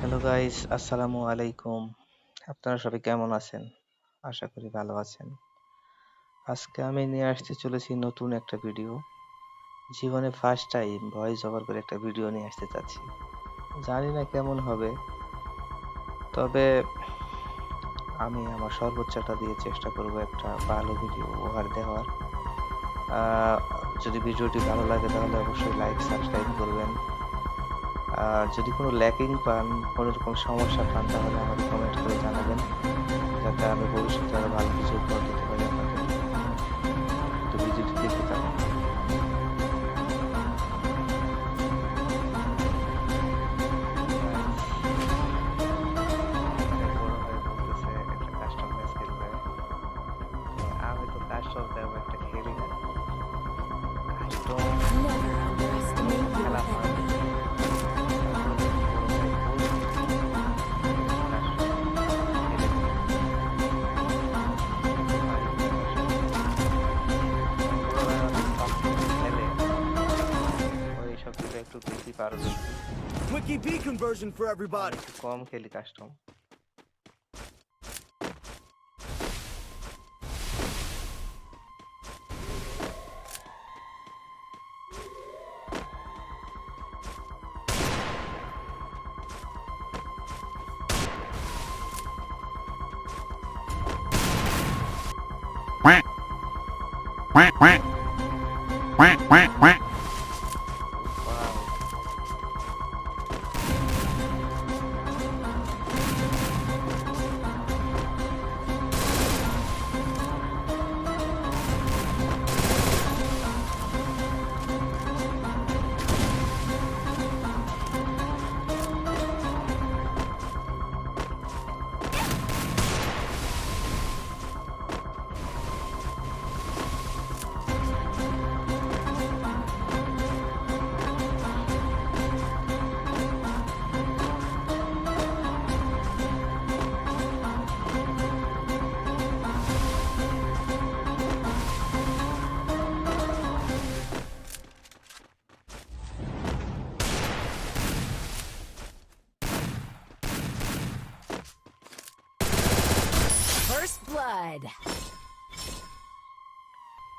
Hello guys আসসালামু আলাইকুম আপনারা সবাই কেমন আছেন? আশা করি ভালো আছেন। আজকে আমি নিয়ে আসতে চলেছি নতুন একটা ভিডিও জীবনে ফার্স্ট টাইম ভয়েস ওভার করে একটা ভিডিও নিয়ে আসতে চাচ্ছি। জানি না কেমন হবে। তবে আমি আমার সর্বোচ্চটা দিয়ে চেষ্টা করব একটা ভালো ভিডিও উপহার দেওয়ার। যদি ভিডিওটি ভালো লাগে তাহলে অবশ্যই লাইক সাবস্ক্রাইব করবেন। আর যদি কোনো ল্যাকিং পান, কোনো রকম সমস্যা পান, তাহলে আমাকে কমেন্ট করে জানাবেন। যাতে আমি ভবিষ্যতে আরও ভালো কিছু উপহার দিতে পারি Quickie B conversion for everybody. Quack, quack, quack, quack, quack. First blood.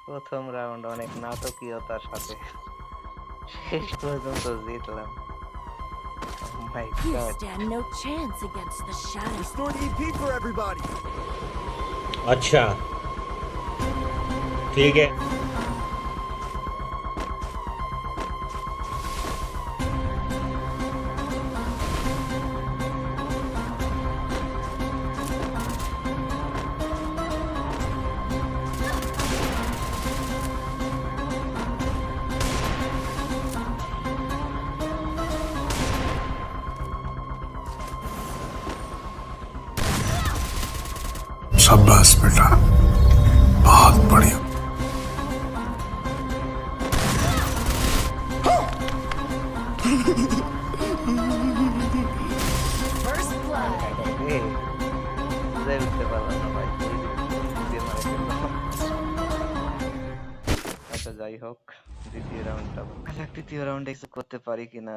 প্রথম রাউন্ড অনেক নাটকীয়তার সাথে শেষ পর্যন্ত জিতলাম Oh my You God. stand no chance against the shadow. Restored EP for everybody. अच्छा ठीक है शाबाश बेटा बहुत बढ़िया First blood. এই, বুঝাই উঠতে পারলাম না ভাই ওই দিয়ে মারা ফেললো। আচ্ছা যাই হোক দ্বিতীয় রাউন্ডটা তৃতীয় রাউন্ডে কিছু করতে পারি কিনা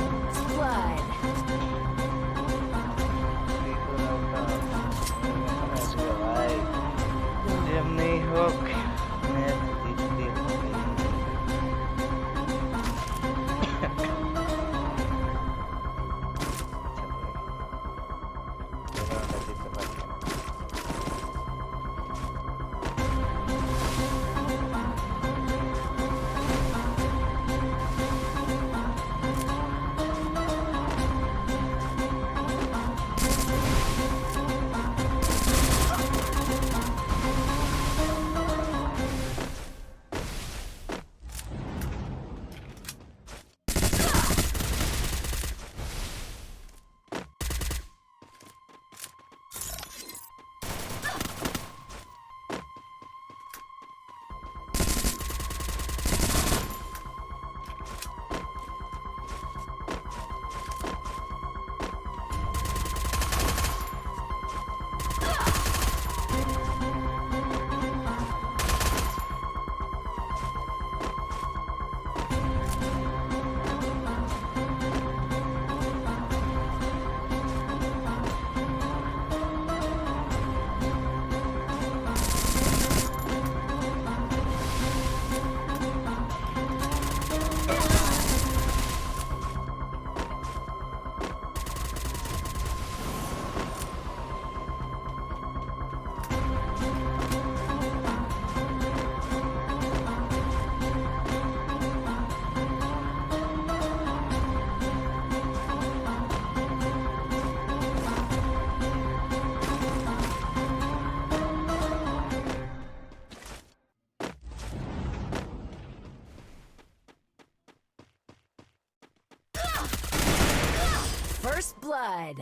First blood.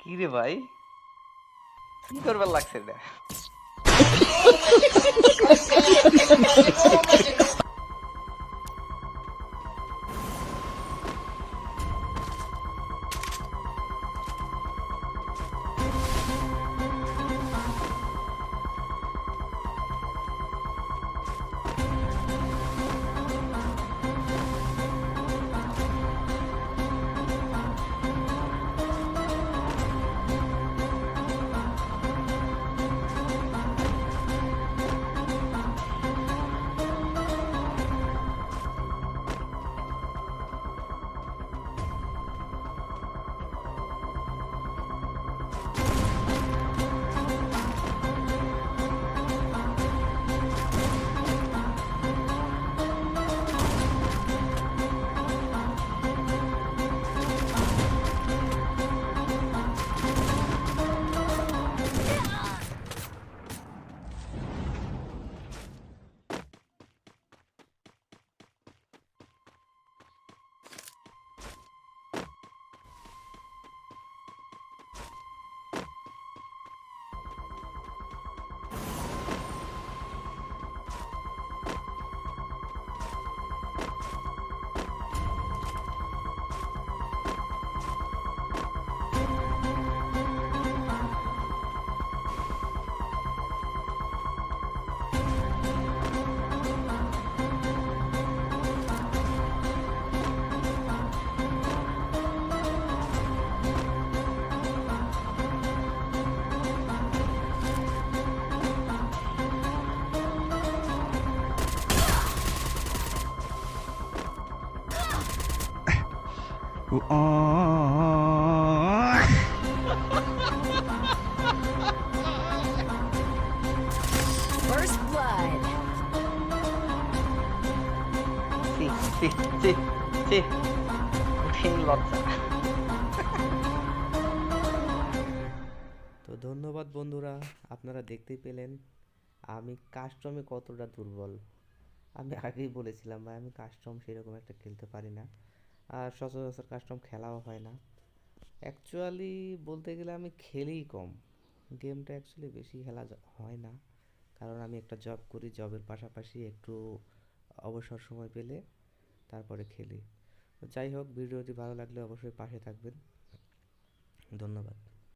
কি রে ভাই কি করবার লাগছে এটা First blood. সি সি সি সি কঠিন লজ্জা তো ধন্যবাদ বন্ধুরা আপনারা দেখতেই পেলেন আমি কাস্টমে কতটা দুর্বল আমি আগেই বলেছিলাম ভাই আমি কাস্টম সেরকম একটা খেলতে পারি না আর সচরাচর কাস্টম খেলাও হয় না। অ্যাকচুয়ালি বলতে গেলে আমি খেলেই কম। গেমটা অ্যাকচুয়ালি বেশি খেলা হয় না। কারণ আমি একটা জব করি জবের পাশাপাশি একটু অবসর সময় পেলে তারপরে খেলি। তো যাই হোক, ভিডিওটি ভালো লাগলে অবশ্যই পাশে থাকবেন। ধন্যবাদ।